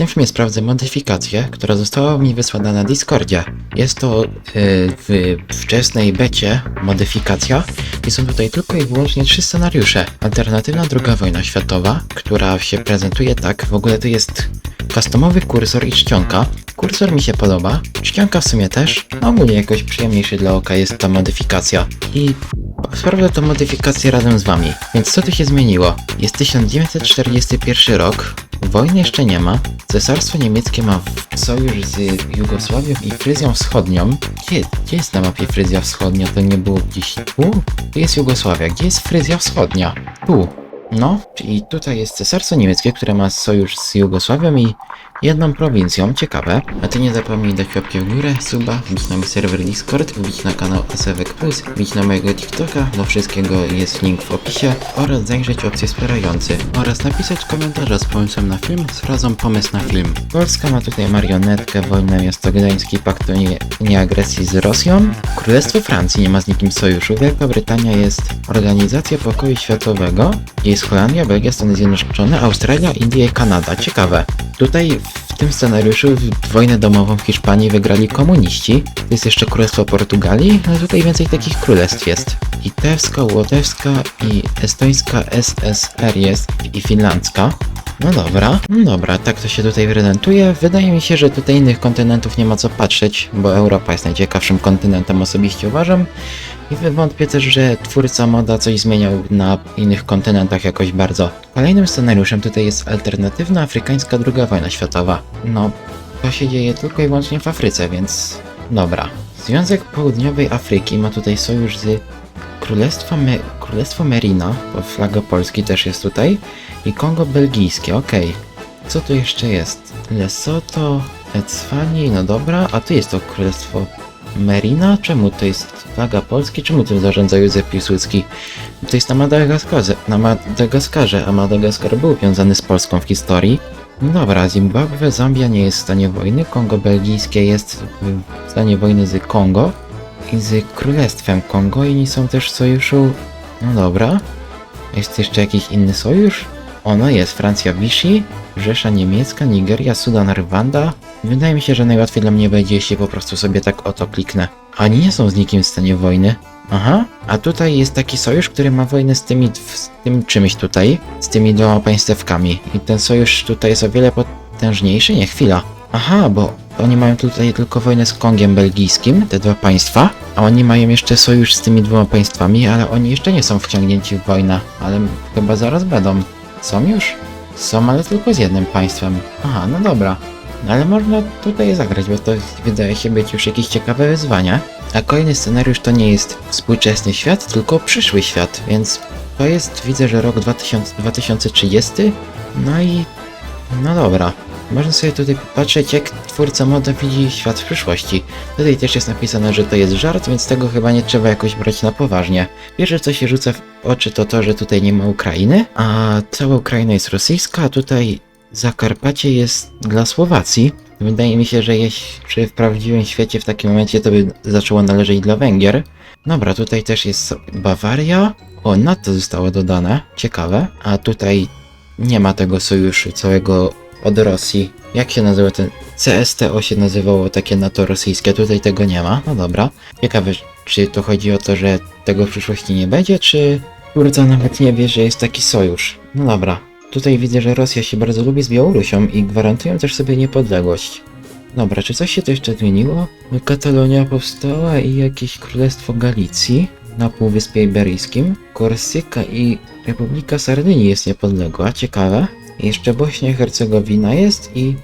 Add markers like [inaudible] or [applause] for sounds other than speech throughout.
tym filmie sprawdzę modyfikację, która została mi wysłana na Discordzie. Jest to yy, w wczesnej becie modyfikacja i są tutaj tylko i wyłącznie trzy scenariusze. Alternatywna druga wojna światowa, która się prezentuje tak, w ogóle to jest customowy kursor i czcionka. Kursor mi się podoba, czcionka w sumie też, no ogólnie jakoś przyjemniejszy dla oka jest ta modyfikacja. I sprawdzę tą modyfikację razem z wami. Więc co tu się zmieniło? Jest 1941 rok, wojny jeszcze nie ma, cesarstwo niemieckie ma sojusz z Jugosławią i Fryzją Wschodnią. Gdzie, gdzie jest na mapie Fryzja Wschodnia? To nie było gdzieś tu? Tu jest Jugosławia, gdzie jest Fryzja Wschodnia? Tu. No, czyli tutaj jest Cesarstwo Niemieckie, które ma sojusz z Jugosławią i jedną prowincją, ciekawe. A ty nie zapomnij dać łapki w górę, suba, wbić na mój serwer Discord, wbić na kanał Asewek Plus, wbić na mojego TikToka, do wszystkiego jest link w opisie oraz zajrzeć opcję wspierający oraz napisać komentarz z pomysłem na film z frazą pomysł na film. Polska ma tutaj marionetkę, wojnę miasto Gdański, pakt o nie, nieagresji z Rosją. Królestwo Francji nie ma z nikim sojuszu. Wielka Brytania jest Organizacja Pokoju Światowego, gdzie jest Holandia, Belgia, Stany Zjednoczone, Australia, Indie Kanada. Ciekawe. Tutaj w tym scenariuszu wojnę domową w Hiszpanii wygrali komuniści. Jest jeszcze Królestwo Portugalii, ale tutaj więcej takich królestw jest. Litewska, Łotewska i Estońska SSR jest i Finlandzka. No dobra, no dobra, tak to się tutaj prezentuje. Wydaje mi się, że tutaj innych kontynentów nie ma co patrzeć, bo Europa jest najciekawszym kontynentem osobiście uważam. I wątpię też, że twórca moda coś zmieniał na innych kontynentach jakoś bardzo. Kolejnym scenariuszem tutaj jest alternatywna afrykańska druga wojna światowa. No, to się dzieje tylko i wyłącznie w Afryce, więc dobra. Związek Południowej Afryki ma tutaj sojusz z Królestwa Me Królestwo Merina, bo flaga Polski też jest tutaj, i Kongo Belgijskie, okej. Co tu jeszcze jest? Lesotho, Ecwani, no dobra, a tu jest to Królestwo Merina? Czemu to jest flaga Polski? Czemu tym zarządza Józef Piłsudski? To jest na Madagaskarze, na Madagaskarze, a Madagaskar był wiązany z Polską w historii. Dobra, Zimbabwe, Zambia nie jest w stanie wojny, Kongo Belgijskie jest w stanie wojny z Kongo i z Królestwem Kongo i nie są też w sojuszu... No dobra. Jest jeszcze jakiś inny sojusz? Ono jest Francja Vichy, Rzesza Niemiecka, Nigeria, Sudan, Rwanda. Wydaje mi się, że najłatwiej dla mnie będzie, jeśli po prostu sobie tak oto kliknę. Oni nie są z nikim w stanie wojny. Aha, a tutaj jest taki sojusz, który ma wojnę z tymi, z tym czymś tutaj, z tymi dwoma państewkami. I ten sojusz tutaj jest o wiele potężniejszy, nie chwila. Aha, bo oni mają tutaj tylko wojnę z Kongiem belgijskim, te dwa państwa, a oni mają jeszcze sojusz z tymi dwoma państwami, ale oni jeszcze nie są wciągnięci w wojnę, ale chyba zaraz będą. Są już? Są, ale tylko z jednym państwem. Aha, no dobra. No ale można tutaj zagrać, bo to wydaje się być już jakieś ciekawe wyzwanie. A kolejny scenariusz to nie jest współczesny świat, tylko przyszły świat, więc to jest, widzę, że rok 2000, 2030. No i... no dobra. Można sobie tutaj popatrzeć, jak twórca moda widzi świat w przyszłości. Tutaj też jest napisane, że to jest żart, więc tego chyba nie trzeba jakoś brać na poważnie. Pierwsze, co się rzuca w oczy, to to, że tutaj nie ma Ukrainy, a cała Ukraina jest rosyjska, a tutaj Zakarpacie jest dla Słowacji. Wydaje mi się, że jeśli w prawdziwym świecie w takim momencie to by zaczęło należeć dla Węgier. Dobra, tutaj też jest Bawaria. O, NATO zostało dodane. Ciekawe. A tutaj nie ma tego sojuszu całego od Rosji. Jak się nazywa ten? CSTO się nazywało takie NATO rosyjskie, tutaj tego nie ma. No dobra. Ciekawe, czy to chodzi o to, że tego w przyszłości nie będzie, czy twórca nawet nie wie, że jest taki sojusz. No dobra. Tutaj widzę, że Rosja się bardzo lubi z Białorusią i gwarantują też sobie niepodległość. Dobra, czy coś się tu jeszcze zmieniło? Katalonia powstała i jakieś Królestwo Galicji na Półwyspie Iberyjskim. Korsyka i Republika Sardynii jest niepodległa, ciekawe. Jeszcze Bośnia i Hercegowina jest i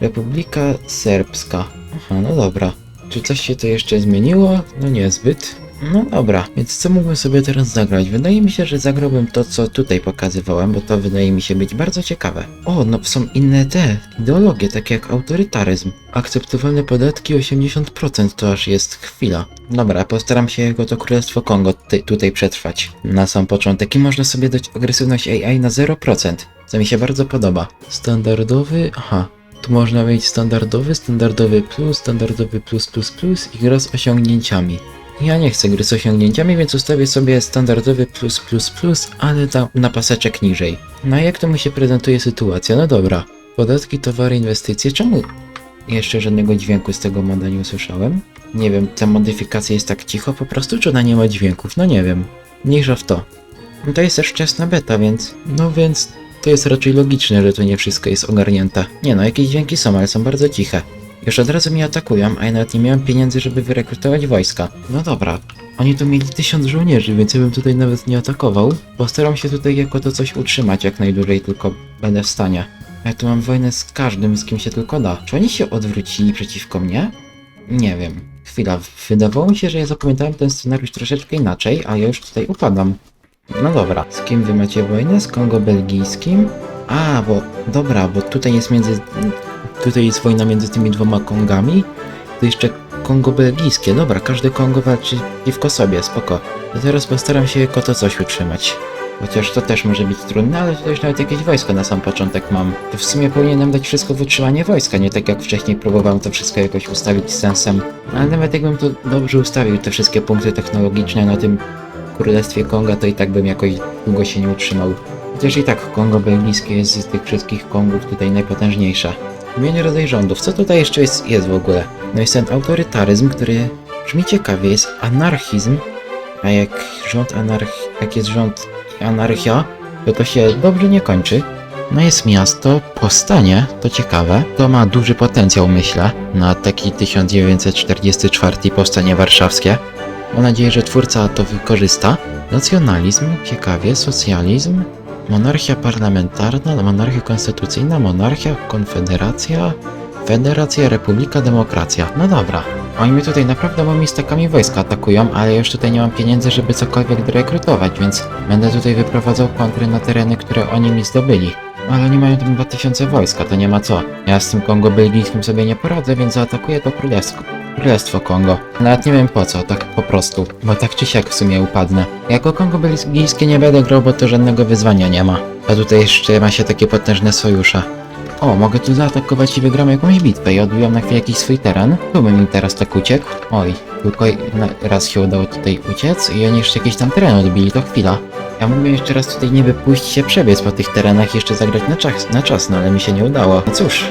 Republika Serbska. Aha, no dobra. Czy coś się tu jeszcze zmieniło? No niezbyt. No dobra, więc co mógłbym sobie teraz zagrać? Wydaje mi się, że zagrałbym to, co tutaj pokazywałem, bo to wydaje mi się być bardzo ciekawe. O, no są inne te ideologie, takie jak autorytaryzm. Akceptowalne podatki 80% to aż jest chwila. Dobra, postaram się jako to Królestwo Kongo tutaj przetrwać. Na sam początek i można sobie dać agresywność AI na 0%, co mi się bardzo podoba. Standardowy, aha, tu można mieć standardowy, standardowy plus, standardowy plus plus plus i gra z osiągnięciami. Ja nie chcę gry z osiągnięciami, więc ustawię sobie standardowy plus plus plus, ale tam na paseczek niżej. No jak to mi się prezentuje sytuacja? No dobra. Podatki, towary, inwestycje. Czemu jeszcze żadnego dźwięku z tego moda nie usłyszałem? Nie wiem, ta modyfikacja jest tak cicho po prostu, czy ona nie ma dźwięków? No nie wiem. Mniejsza w to. No to jest też wczesna beta, więc... No więc to jest raczej logiczne, że to nie wszystko jest ogarnięte. Nie no, jakieś dźwięki są, ale są bardzo ciche. Już od razu mnie atakują, a ja nawet nie miałem pieniędzy, żeby wyrekrutować wojska. No dobra, oni tu mieli tysiąc żołnierzy, więc ja bym tutaj nawet nie atakował. Postaram się tutaj jako to coś utrzymać jak najdłużej, tylko będę w stanie. Ja tu mam wojnę z każdym, z kim się tylko da. Czy oni się odwrócili przeciwko mnie? Nie wiem. Chwila, wydawało mi się, że ja zapamiętałem ten scenariusz troszeczkę inaczej, a ja już tutaj upadam. No dobra, z kim wy macie wojnę? Z Kongo belgijskim? A, bo dobra, bo tutaj jest między. Tutaj jest wojna między tymi dwoma Kongami. To jeszcze Kongo belgijskie. Dobra, każdy Kongo walczy przeciwko sobie, spoko. To teraz postaram się jako to coś utrzymać. Chociaż to też może być trudne, ale to już nawet jakieś wojsko na sam początek mam. To w sumie powinienem dać wszystko w utrzymanie wojska, nie tak jak wcześniej próbowałem to wszystko jakoś ustawić sensem. Ale nawet jakbym to dobrze ustawił, te wszystkie punkty technologiczne na tym Królestwie Konga, to i tak bym jakoś długo się nie utrzymał. Chociaż i tak Kongo belgijskie jest z tych wszystkich Kongów tutaj najpotężniejsze. Wymienię rodzaj rządów. Co tutaj jeszcze jest, jest w ogóle? No jest ten autorytaryzm, który brzmi ciekawie, jest anarchizm, a jak rząd anarch... jak jest rząd anarchia, to to się dobrze nie kończy. No jest miasto, powstanie, to ciekawe. To ma duży potencjał, myślę, na taki 1944 powstanie warszawskie. Mam nadzieję, że twórca to wykorzysta. Nacjonalizm, ciekawie, socjalizm, monarchia parlamentarna, monarchia konstytucyjna, monarchia, konfederacja, federacja, republika, demokracja. No dobra. Oni mnie tutaj naprawdę moimi stakami wojska atakują, ale już tutaj nie mam pieniędzy, żeby cokolwiek dorekrutować, więc będę tutaj wyprowadzał kontry na tereny, które oni mi zdobyli. Ale oni mają tam 2000 wojska, to nie ma co. Ja z tym Kongo belgijskim sobie nie poradzę, więc zaatakuję to królewsko. Królestwo Kongo. Nawet nie wiem po co, tak po prostu. Bo tak czy siak w sumie upadnę. Jako Kongo belgijskie nie będę grał, bo to żadnego wyzwania nie ma. A tutaj jeszcze ma się takie potężne sojusze. O, mogę tu zaatakować i wygram jakąś bitwę i odbiłam na chwilę jakiś swój teren. Tu bym mi teraz tak uciekł. Oj, tylko raz się udało tutaj uciec i oni jeszcze jakiś tam teren odbili, to chwila. Ja mógłbym jeszcze raz tutaj niby pójść się przebiec po tych terenach i jeszcze zagrać na czas, na czas, no ale mi się nie udało. No cóż.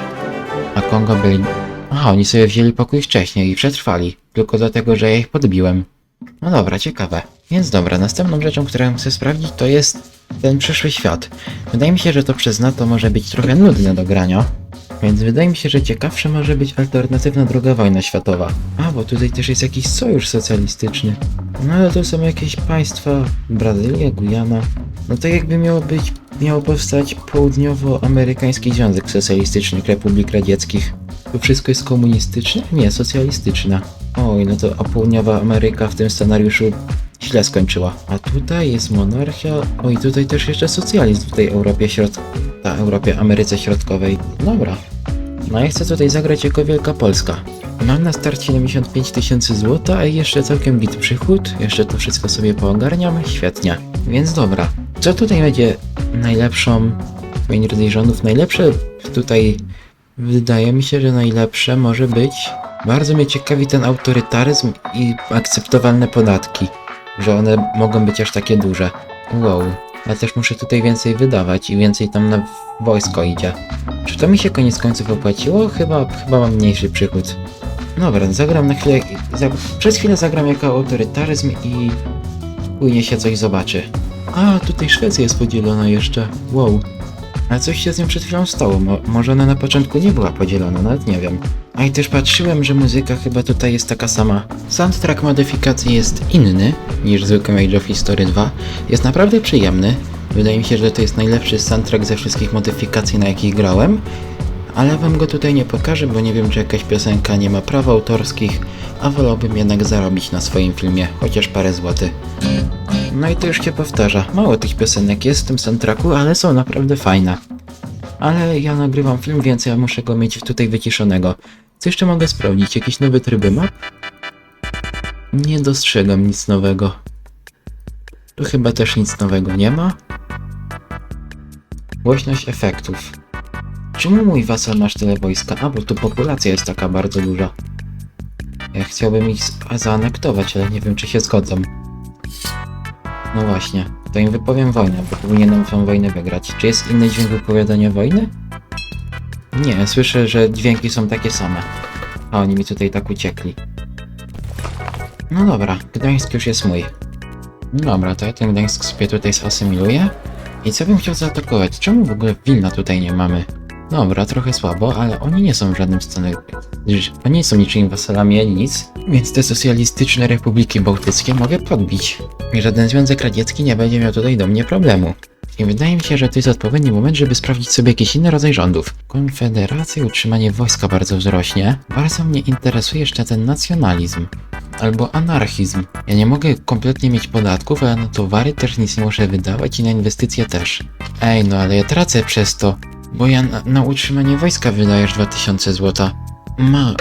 A Kongo byli... Aha, oni sobie wzięli pokój wcześniej i przetrwali. Tylko dlatego, że ja ich podbiłem. No dobra, ciekawe. Więc dobra, następną rzeczą, którą chcę sprawdzić, to jest ten przyszły świat. Wydaje mi się, że to przez NATO może być trochę nudne do grania. Więc wydaje mi się, że ciekawsze może być alternatywna druga wojna światowa. A, bo tutaj też jest jakiś sojusz socjalistyczny. No ale to są jakieś państwa, Brazylia, Gujana. No to jakby miało być, miało powstać południowoamerykański Związek Socjalistycznych Republik Radzieckich. To wszystko jest komunistyczne? Nie, socjalistyczne. Oj, no to a południowa Ameryka w tym scenariuszu źle skończyła. A tutaj jest monarchia. Oj, tutaj też jeszcze socjalizm w tej Europie Środ... ta Europie Ameryce Środkowej. Dobra. No ja chcę tutaj zagrać jako Wielka Polska. Mam na start 75 tysięcy złota, a jeszcze całkiem git przychód. Jeszcze to wszystko sobie poogarniam. Świetnie. Więc dobra. Co tutaj będzie najlepszą... Twoim rodzaj rządów najlepsze tutaj... Wydaje mi się, że najlepsze może być... Bardzo mnie ciekawi ten autorytaryzm i akceptowalne podatki że one mogą być aż takie duże. Wow, ale też muszę tutaj więcej wydawać i więcej tam na wojsko idzie. Czy to mi się koniec końców opłaciło? Chyba, chyba mam mniejszy przychód. Dobra, zagram na chwilę, za, przez chwilę zagram jako autorytaryzm i później się coś zobaczy. A, tutaj Szwecja jest podzielona jeszcze. Wow. Ale coś się z nią przed chwilą stało. Mo może ona na początku nie była podzielona, nawet nie wiem. A i też patrzyłem, że muzyka chyba tutaj jest taka sama. Soundtrack modyfikacji jest inny niż zwykły Age of History 2. Jest naprawdę przyjemny. Wydaje mi się, że to jest najlepszy soundtrack ze wszystkich modyfikacji, na jakich grałem. Ale wam go tutaj nie pokażę, bo nie wiem, czy jakaś piosenka nie ma praw autorskich, a wolałbym jednak zarobić na swoim filmie chociaż parę złotych. No i to już się powtarza. Mało tych piosenek jest w tym soundtracku, ale są naprawdę fajne. Ale ja nagrywam film, więc ja muszę go mieć tutaj wyciszonego. Co jeszcze mogę sprawdzić? Jakieś nowe tryby map? Nie dostrzegam nic nowego. Tu chyba też nic nowego nie ma. Głośność efektów. Czemu mój wasal masz tyle wojska? A, bo tu populacja jest taka bardzo duża. Ja chciałbym ich zaanektować, ale nie wiem, czy się zgodzą. No właśnie, to im wypowiem wojnę, bo powinienem tą wojnę wygrać. Czy jest inny dźwięk wypowiadania wojny? Nie, słyszę, że dźwięki są takie same. A oni mi tutaj tak uciekli. No dobra, Gdańsk już jest mój. Dobra, to ja ten Gdańsk sobie tutaj zasymiluję. I co bym chciał zaatakować? Czemu w ogóle Wilna tutaj nie mamy? Dobra, trochę słabo, ale oni nie są w żadnym stanie. Oni nie są niczyimi wasalami ani nic, więc te socjalistyczne republiki bałtyckie mogę podbić. Żaden Związek Radziecki nie będzie miał tutaj do mnie problemu. I wydaje mi się, że to jest odpowiedni moment, żeby sprawdzić sobie jakiś inny rodzaj rządów. Konfederacja, utrzymanie wojska bardzo wzrośnie. Bardzo mnie interesuje jeszcze ten nacjonalizm. Albo anarchizm. Ja nie mogę kompletnie mieć podatków, ale na towary też nic nie muszę wydawać i na inwestycje też. Ej, no ale ja tracę przez to, bo ja na, na utrzymanie wojska wydajesz 2000 złota. Ma,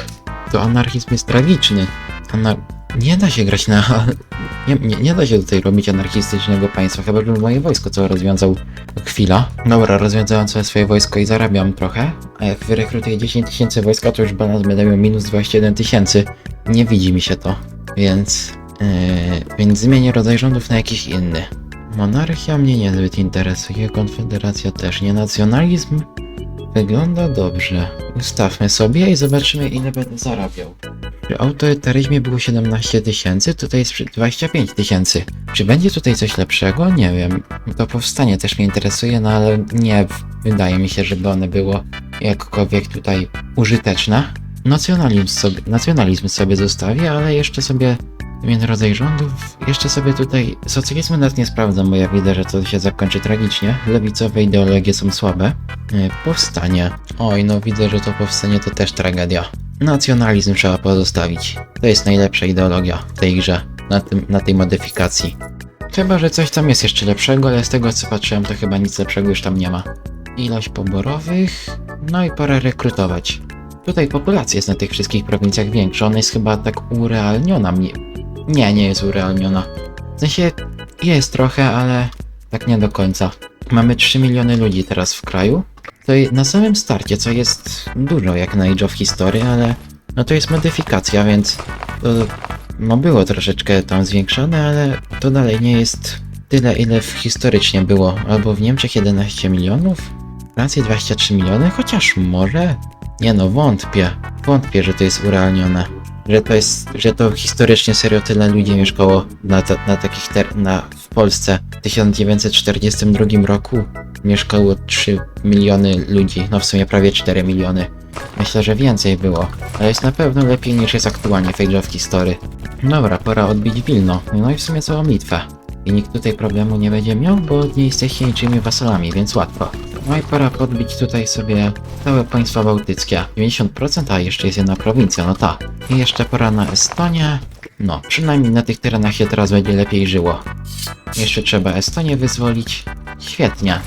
to anarchizm jest tragiczny. Anar... Nie da się grać na... [laughs] Nie, nie, nie da się tutaj robić anarchistycznego państwa, chyba że moje wojsko co rozwiązał chwila. Dobra, rozwiązałem całe swoje wojsko i zarabiam trochę, a jak wyrekrutuję 10 tysięcy wojska, to już balans będę miał minus 21 tysięcy. Nie widzi mi się to, więc... Yy, więc zmienię rodzaj rządów na jakiś inny. Monarchia mnie niezbyt interesuje, konfederacja też nie. Nacjonalizm wygląda dobrze. Ustawmy sobie i zobaczymy ile będę zarabiał. Przy autorytaryzmie było 17 tysięcy, tutaj jest przy 25 tysięcy. Czy będzie tutaj coś lepszego? Nie wiem. To powstanie też mnie interesuje, no ale nie wydaje mi się, żeby one było jakkolwiek tutaj użyteczne. Nacjonalizm sobie, nacjonalizm sobie zostawię, ale jeszcze sobie Wymienię rodzaj rządów. Jeszcze sobie tutaj socjalizmu nawet nie sprawdzam, bo ja widzę, że to się zakończy tragicznie. Lewicowe ideologie są słabe. E, Powstanie. Oj, no widzę, że to powstanie to też tragedia. Nacjonalizm trzeba pozostawić. To jest najlepsza ideologia w tej grze, na, tym, na tej modyfikacji. Chyba, że coś tam jest jeszcze lepszego, ale z tego co patrzyłem, to chyba nic lepszego już tam nie ma. Ilość poborowych, no i pora rekrutować. Tutaj populacja jest na tych wszystkich prowincjach większa, ona jest chyba tak urealniona. Nie, nie jest urealniona. W sensie jest trochę, ale tak nie do końca. Mamy 3 miliony ludzi teraz w kraju. To na samym starcie, co jest dużo jak na Age of History, ale no to jest modyfikacja, więc to no było troszeczkę tam zwiększone, ale to dalej nie jest tyle, ile historycznie było. Albo w Niemczech 11 milionów, w Francji 23 miliony, chociaż może. Nie no, wątpię. Wątpię, że to jest urealnione. Że to jest, że to historycznie serio tyle ludzi mieszkało na, ta, na takich ter- na, w Polsce. W 1942 roku mieszkało 3 miliony ludzi, no w sumie prawie 4 miliony. Myślę, że więcej było, ale jest na pewno lepiej niż jest aktualnie w Age of History. Dobra, pora odbić Wilno, no i w sumie całą Litwę. I nikt tutaj problemu nie będzie miał, bo nie jesteście niczymi wasalami, więc łatwo. No i pora podbić tutaj sobie całe państwa bałtyckie. 90%, a jeszcze jest jedna prowincja, no ta. I jeszcze pora na Estonię. No, przynajmniej na tych terenach się teraz będzie lepiej żyło. Jeszcze trzeba Estonię wyzwolić. Świetnie.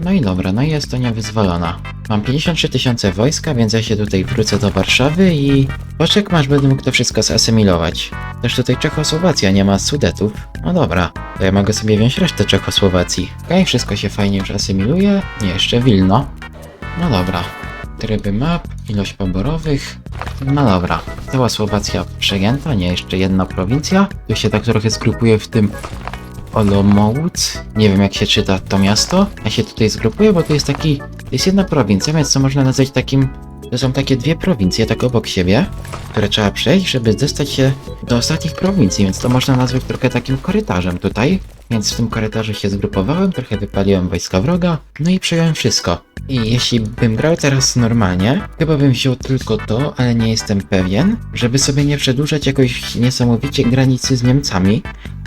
No i dobra, no i Estonia wyzwolona. Mam 53 tysiące wojska, więc ja się tutaj wrócę do Warszawy i... Poczek masz, będę mógł to wszystko zasymilować. Też tutaj Czechosłowacja nie ma Sudetów. No dobra, to ja mogę sobie wziąć resztę Czechosłowacji. Okej, wszystko się fajnie już asymiluje. Nie, jeszcze Wilno. No dobra. Tryby map, ilość poborowych. No dobra, cała Słowacja przejęta, nie jeszcze jedna prowincja. Tu się tak trochę zgrupuje w tym Olomouc. Nie wiem jak się czyta to miasto. Ja się tutaj zgrupuję, bo to jest taki. Jest jedna prowincja, więc to można nazwać takim. To są takie dwie prowincje, tak obok siebie, które trzeba przejść, żeby dostać się do ostatnich prowincji, więc to można nazwać trochę takim korytarzem tutaj. Więc w tym korytarzu się zgrupowałem, trochę wypaliłem wojska wroga, no i przejąłem wszystko. I jeśli bym grał teraz normalnie, chyba bym wziął tylko to, ale nie jestem pewien, żeby sobie nie przedłużać jakoś niesamowicie granicy z Niemcami,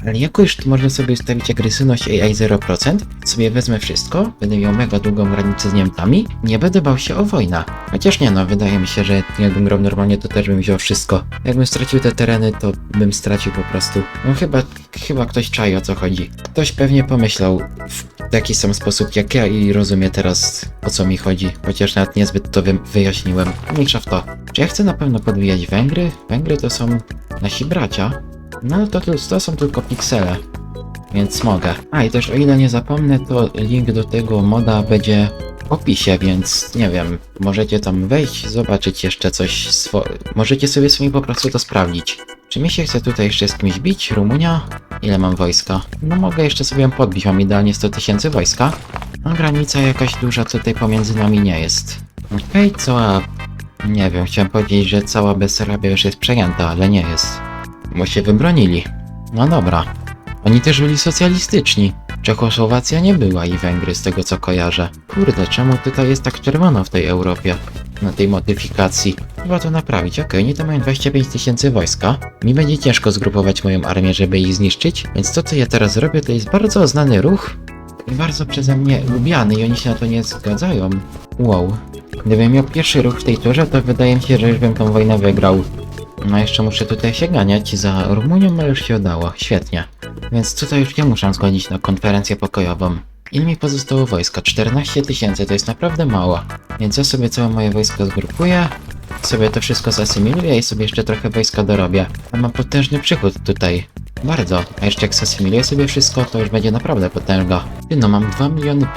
ale jakoś można sobie ustawić agresywność AI 0%, sobie wezmę wszystko, będę miał mega długą granicę z Niemcami, nie będę bał się o wojnę. Chociaż nie no, wydaje mi się, że jakbym grał normalnie, to też bym wziął wszystko. Jakbym stracił te tereny, to bym stracił po prostu. No chyba, chyba ktoś czai o co chodzi. Ktoś pewnie pomyślał w taki sam sposób jak ja i rozumie teraz o co mi chodzi, chociaż nawet niezbyt to wy wyjaśniłem. Mniejsza w to. Czy ja chcę na pewno podbijać Węgry? Węgry to są nasi bracia. No to, to, to są tylko piksele. Więc mogę. A i też o ile nie zapomnę, to link do tego moda będzie w opisie, więc nie wiem, możecie tam wejść, zobaczyć jeszcze coś. Możecie sobie sami po prostu to sprawdzić. Czy mi się chce tutaj jeszcze z kimś bić? Rumunia? Ile mam wojska? No mogę jeszcze sobie ją podbić, mam idealnie 100 tysięcy wojska. No granica jakaś duża tutaj pomiędzy nami nie jest. Okej, cała... Nie wiem, chciałem powiedzieć, że cała Besarabia już jest przejęta, ale nie jest. Bo się wybronili. No dobra. Oni też byli socjalistyczni. Czechosłowacja nie była i Węgry, z tego co kojarzę. Kurde, czemu tutaj jest tak czerwono w tej Europie? Na tej modyfikacji. Trzeba to naprawić. Okej, oni tam mają 25 tysięcy wojska. Mi będzie ciężko zgrupować moją armię, żeby ich zniszczyć. Więc to, co ja teraz robię, to jest bardzo znany ruch. Bardzo przeze mnie lubiany i oni się na to nie zgadzają. Wow. Gdybym miał pierwszy ruch w tej turze, to wydaje mi się, że już bym tą wojnę wygrał. No jeszcze muszę tutaj się ganiać za Rumunią, ale już się udało. Świetnie. Więc tutaj już nie muszę zgodzić na konferencję pokojową. Ile mi pozostało wojska? 14 tysięcy, to jest naprawdę mało. Więc ja sobie całe moje wojsko zgrupuję, sobie to wszystko zasymiluję i sobie jeszcze trochę wojska dorobię. A mam potężny przychód tutaj. Bardzo. A jeszcze jak zasymiluję sobie wszystko, to już będzie naprawdę potężna. Ty no, mam 2 miliony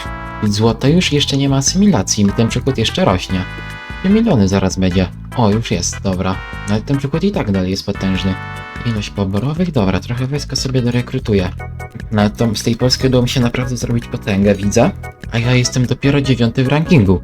złota już, jeszcze nie ma asymilacji, mi ten przychód jeszcze rośnie. 2 miliony zaraz będzie. O, już jest, dobra. No ale ten przychód i tak dalej jest potężny. Ilość poborowych? Dobra, trochę wojska sobie dorekrutuję. No to z tej Polski udało mi się naprawdę zrobić potęgę, widzę. A ja jestem dopiero dziewiąty w rankingu.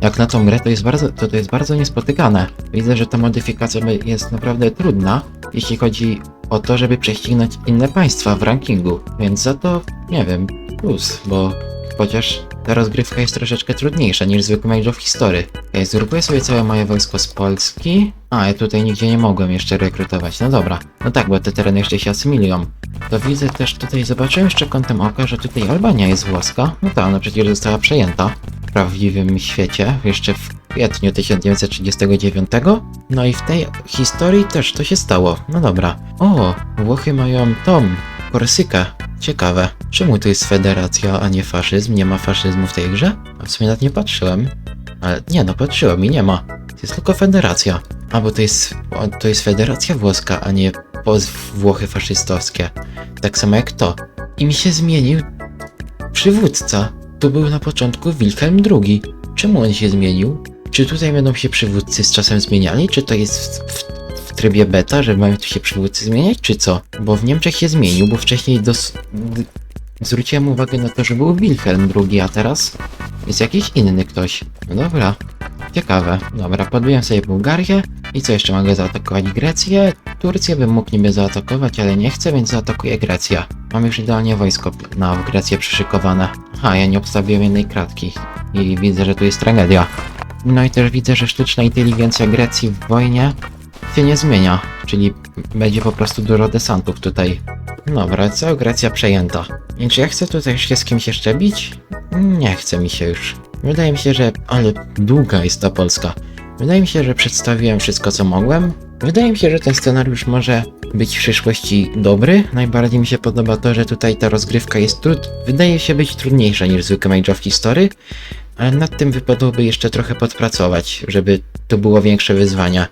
Jak na tą grę to jest bardzo, to, to jest bardzo niespotykane. Widzę, że ta modyfikacja jest naprawdę trudna, jeśli chodzi o to, żeby prześcignąć inne państwa w rankingu. Więc za to, nie wiem, plus, bo chociaż ta rozgrywka jest troszeczkę trudniejsza niż zwykły Age of History. Ja zgrupuję sobie całe moje wojsko z Polski. A, ja tutaj nigdzie nie mogłem jeszcze rekrutować. No dobra. No tak, bo te tereny jeszcze się asymilują. To widzę też tutaj, zobaczyłem jeszcze kątem oka, że tutaj Albania jest włoska. No tak, ona przecież została przejęta w prawdziwym świecie, jeszcze w kwietniu 1939. No i w tej historii też to się stało. No dobra. O, Włochy mają tom, Korsykę. Ciekawe. Czemu to jest federacja, a nie faszyzm? Nie ma faszyzmu w tej grze? A w sumie nawet nie patrzyłem. Ale nie, no patrzyłem i nie ma. To jest tylko federacja. A bo to jest, to jest federacja włoska, a nie Włochy faszystowskie. Tak samo jak to. I mi się zmienił przywódca. To był na początku Wilhelm II. Czemu on się zmienił? Czy tutaj będą się przywódcy z czasem zmieniali? Czy to jest w, w trybie beta, że mają tu się przywódcy zmieniać, czy co? Bo w Niemczech się zmienił, bo wcześniej dos... zwróciłem uwagę na to, że był Wilhelm II, a teraz jest jakiś inny ktoś. No dobra, ciekawe. Dobra, podbiłem sobie Bułgarię i co jeszcze mogę zaatakować? Grecję? Turcję bym mógł niby zaatakować, ale nie chcę, więc zaatakuję Grecję. Mam już idealnie wojsko na Grecję przyszykowane. Aha, ja nie obstawiłem jednej kratki i widzę, że tu jest tragedia. No i też widzę, że sztuczna inteligencja Grecji w wojnie się nie zmienia, czyli będzie po prostu dużo desantów tutaj. Dobra, cała Grecja przejęta. I czy ja chcę tutaj się z kimś jeszcze bić? Nie chce mi się już. Wydaje mi się, że... ale długa jest ta Polska. Wydaje mi się, że przedstawiłem wszystko, co mogłem. Wydaje mi się, że ten scenariusz może być w przyszłości dobry. Najbardziej mi się podoba to, że tutaj ta rozgrywka jest trud... Wydaje się być trudniejsza niż zwykły Age of History, ale nad tym wypadałoby jeszcze trochę podpracować, żeby to było większe wyzwanie.